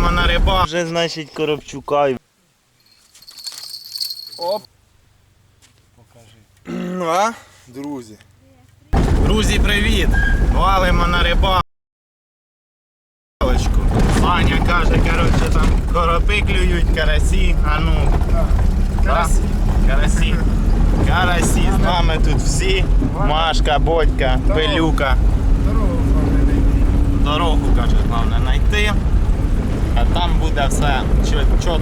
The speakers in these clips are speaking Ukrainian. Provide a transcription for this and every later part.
Валимо на риба. Вже, значить, Коробчука. Оп. Покажи. А, друзі. Друзі, привіт! Валимо на рибалочку. Саня каже, коротше, там коропи клюють, карасі. А ну, Карасі. карасі. Карасі. З нами тут всі. Машка, Бодька, Пилюка. Дорогу, каже, головне знайти. А там буде все чітко.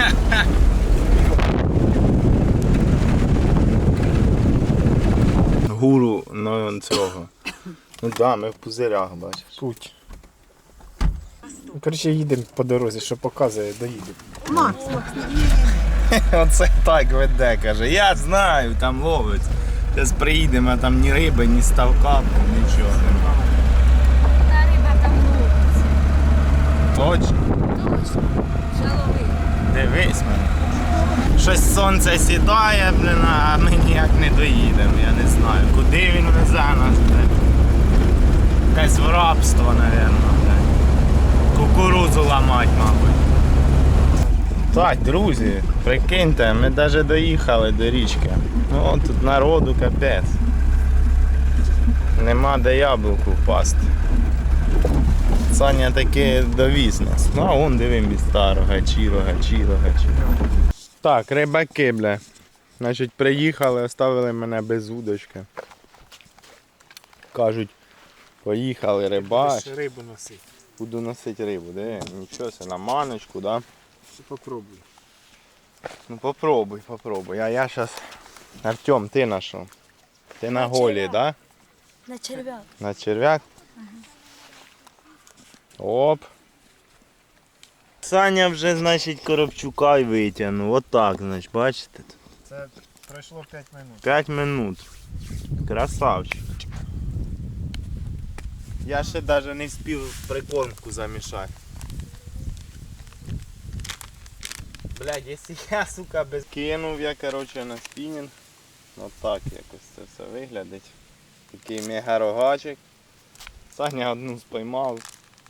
Гуру ну, цього. Ну да, ми в пузирях, бачиш. Путь. Ну, Коротше, їдемо по дорозі, що показує, доїдемо. Оце так веде, каже. Я знаю, там ловить. Зараз приїдемо, а там ні риби, ні ставка, нічого. Та риба там ловиться. Точно, дивись мене. Щось сонце сідає, блін, а ми ніяк не доїдемо, я не знаю. Куди він везе нас, блін? Якесь в рабство, блін. Кукурузу ламать, мабуть. Так, друзі, прикиньте, ми навіть доїхали до річки. Ну, тут народу капець. Нема де яблуку впасти. Саня таки довіз нас. Ну, а вон диви міста, рогачі, рогачі, рогачі. Так, рибаки, бля. Значить, приїхали, оставили мене без удочки. Кажуть, поїхали рибач. Будеш рибу носити. Буду носити рибу, де? Нічого себе, на маночку, да? Попробуй. Ну попробуй, попробуй. А я зараз. Артем, ти на що? Ти на На голі, черв'як. да? На черв'як. На черв'як? Оп. Саня вже, значить, Коробчука й витягнув. Отак, значить, бачите? Це пройшло 5 минут. 5 минут. Красавчик. Я ще навіть не встиг прикормку замішати. Блядь, якщо я, сука, без кинув я, короче, на спінінг. Отак якось це все виглядить. Такий мега рогачик. Саня одну спіймав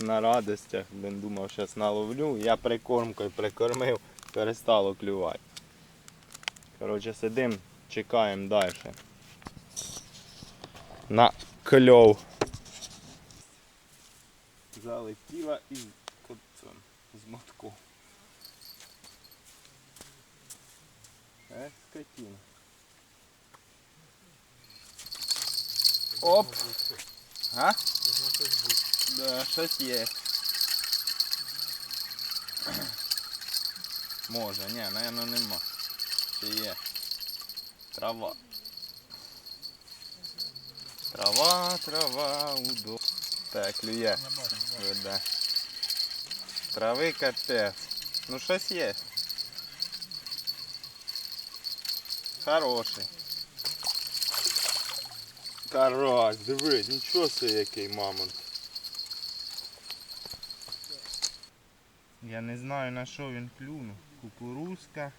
на радостях, блин, думав, зараз наловлю. Я прикормкою прикормив, перестало клювати. Коротше, сидим, чекаємо далі. На кльов. Залетіла із котцем, з мотком. Е. Оп! А? Да, щось є. Може, ні, напевно нема. Чи є? Трава. Трава, трава, удо. Так, клює. Веде. Трави капець. Ну щось є. Хороший. Карась, диви, нічого себе який мамонт. Я не знаю на що він клюнув. Кукурузка.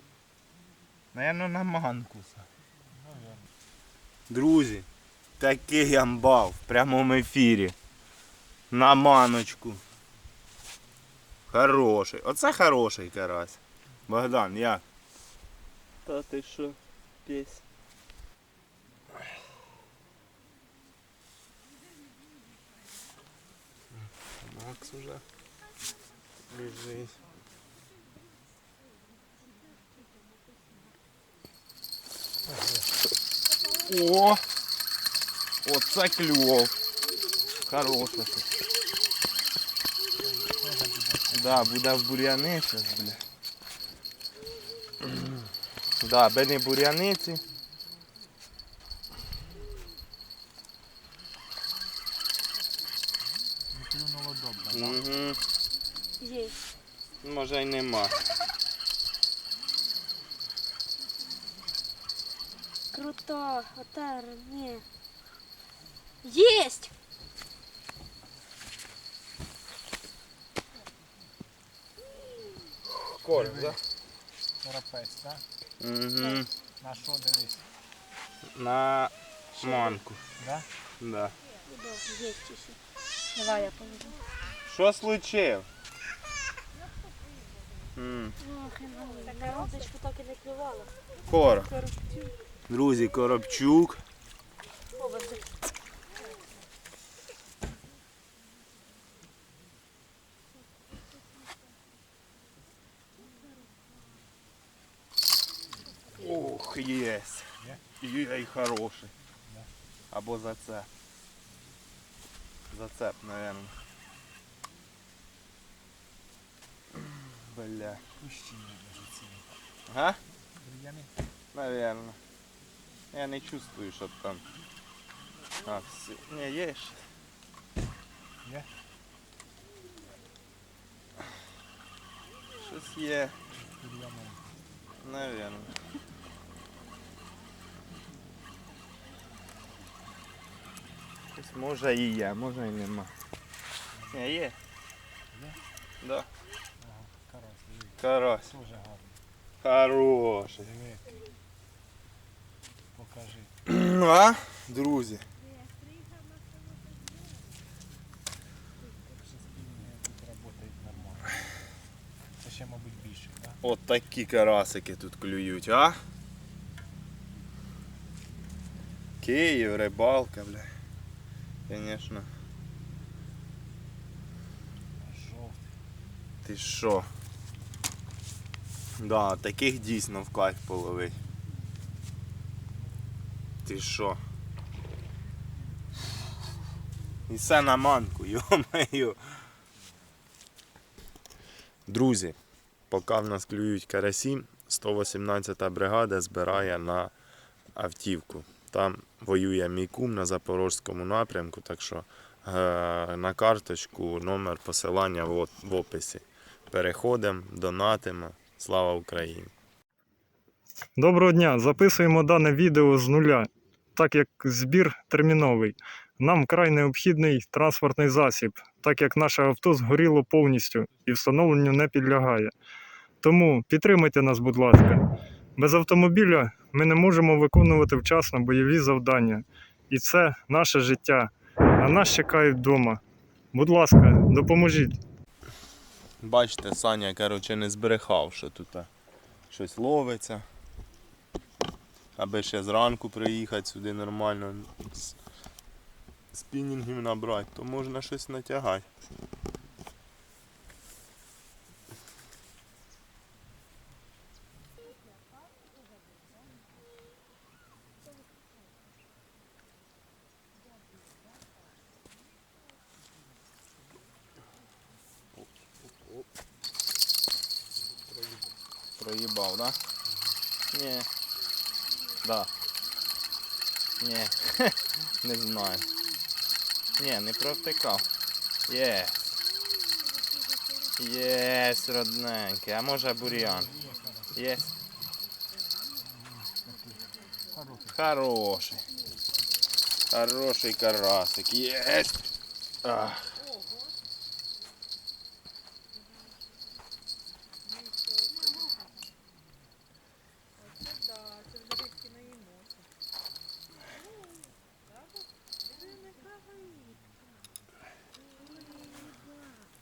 Наверно на манкуса. Друзі, такий амбал в прямому ефірі. На маночку. Хороший. Оце хороший карась. Богдан, як? Та ти що, пісь? Макс уже лежить. О! Оце клюв. Хороше. Да, буде в бур'яни зараз, бля. Да, бені бур'яниці. Клюнуло добре. Угу Є. Може й нема. Круто. Отар. Ні. Єсть! Корм, да? Карапець, так? Угу. На що дивись? На манку. Да? Да. Удов, єсть ще. Давай я поведу. Що случилось? М, Ох, на удочку так і не клювала. Короб. Коробчу. Друзі, коробчук. Поводи. Ох, єсть. Ей, хороший. Або зацеп. Зацеп, наверное. Бля. Га? Наверно. Я не чувствую, що там. А, все. Не, є ще. Є? Щось є. Наверно. Щось може і є, може і нема. Не, є. Є? Да. Карась, теж гарний. Хороший. Покажи. А, друзі. Ще, мабуть, більше, так? От такі карасики тут клюють, а? Київ, рибалка, бля. Конечно. Жовтий. Ти що? Да, таких дійсно в кайф половить. Ти що? І все на манку, йо-моє. Друзі, поки в нас клюють карасі, 118-та бригада збирає на автівку. Там воює мій кум на Запорозькому напрямку, так що е, на карточку номер посилання в описі. Переходимо, донатимо. Слава Україні! Доброго дня! Записуємо дане відео з нуля, так як збір терміновий. Нам вкрай необхідний транспортний засіб, так як наше авто згоріло повністю і встановленню не підлягає. Тому підтримайте нас, будь ласка. Без автомобіля ми не можемо виконувати вчасно бойові завдання. І це наше життя. А нас чекають вдома. Будь ласка, допоможіть. Бачите, Саня, коротше, не збрехав, що тут щось ловиться. Аби ще зранку приїхати сюди нормально спінінгів набрати, то можна щось натягати. Проїбав, да? Ні. Да. Ні. не знаю. Ні, не провтикав. Є. Єсть, родненький. А може бур'ян? Є. Хороший. Хороший карасик. Єсть. Ах.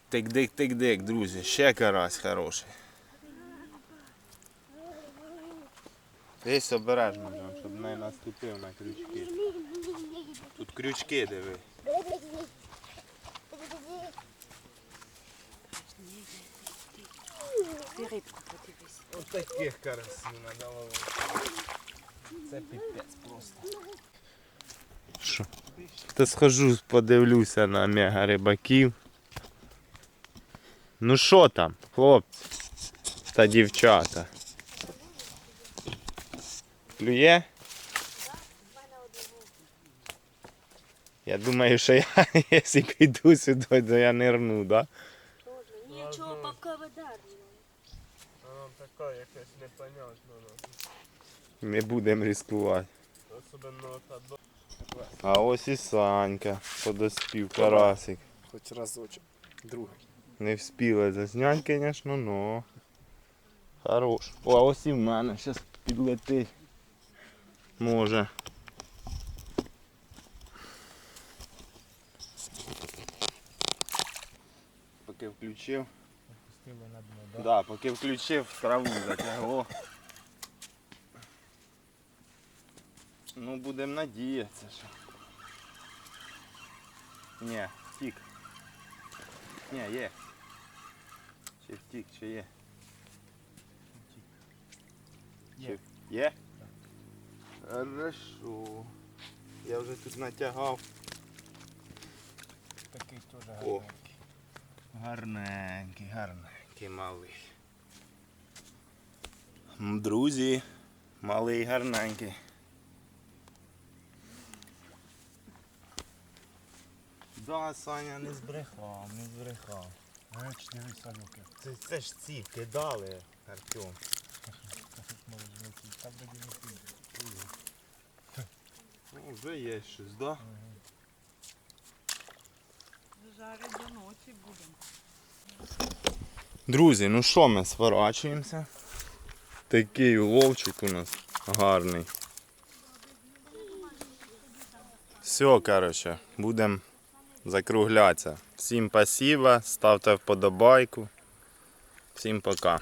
Тик-дик, тик-дик, друзі, ще карась хороший. Десь обережно, щоб не наступив на крючки. Тут крючки диви. Ти рибку подивись. Ось таких карасів надало. Це піпець просто. Що? Та схожу, подивлюся на мега рибаків. Ну що там, хлопці та дівчата? Клює? Я думаю, що я, якщо піду сюди, то я нирну, да? Нічого, поки видарно. Вона така якась непонятна. ну. Не будемо ризикувати. Особливо та до... А ось і Санька, подоспів карасик. Хоч разочок. Другий. Не вспіли засняти, звісно, но хорош. О, а ось і в мене зараз підлетить. Може. поки включив. Пустили на дно, Да, поки включив, траву затягло. Ну, будемо надіятися, що. Ні, втік. Ні, є. Чи втік, чи є? Є. Чи... Є? Хорошо. Я вже тут натягав. Такий теж О. гарненький. Гарненький, гарненький малий. Друзі, малий гарненький. Да, Саня не збрехав, не збрехав. Греч, дивись, Санюки. Це, це ж ці кидали, Артем. Там де не. Ну, вже є щось, да? Жарить до ночі будемо. Друзі, ну що ми сворачуємося? Такий уловчик у нас гарний. Все, коротше, будемо закруглятися. Всім спасибо, ставте вподобайку. Всім пока.